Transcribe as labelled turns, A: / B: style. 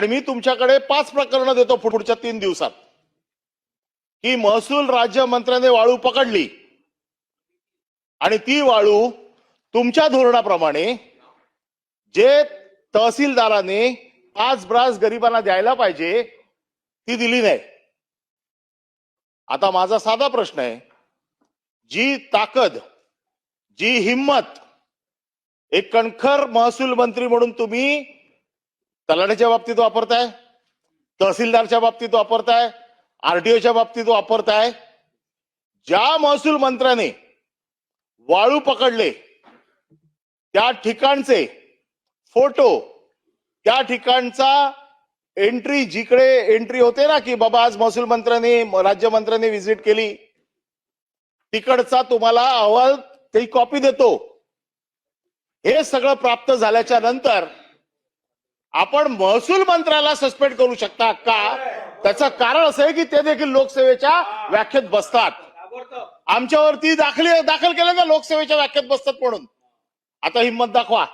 A: आणि मी तुमच्याकडे पाच प्रकरणं देतो पुढच्या तीन दिवसात. की महसूल राज्यमंत्र्याने वाळू पकडली. आणि ती वाळू तुमच्या धोरणाप्रमाणे जे तहसीलदाराने पाच ब्रास गरिबांना द्यायला पाहिजे ती दिली नाही. आता माझा साधा प्रश्न आहे. जी ताकद जी हिंमत एक कणखर महसूल मंत्री म्हणून तुम्ही तलाठ्याच्या बाबतीत वापरताय तहसीलदारच्या बाबतीत वापरताय आरटीओच्या बाबतीत वापरताय. ज्या महसूल मंत्र्याने वाळू पकडले त्या ठिकाणचे फोटो त्या ठिकाणचा एंट्री जिकडे एंट्री होते ना की बाबा आज महसूल मंत्र्यांनी राज्यमंत्र्यांनी व्हिजिट केली तिकडचा तुम्हाला अहवाल ते कॉपी देतो. हे सगळं प्राप्त झाल्याच्यानंतर आपण महसूल मंत्र्याला सस्पेंड करू शकता का? त्याचं कारण असं आहे की ते देखील लोकसेवेच्या व्याख्येत बसतात. आमच्यावरती दाखली दाखल केलं ना लोकसेवेच्या व्याख्येत बसतात म्हणून. आता हिंमत दाखवा.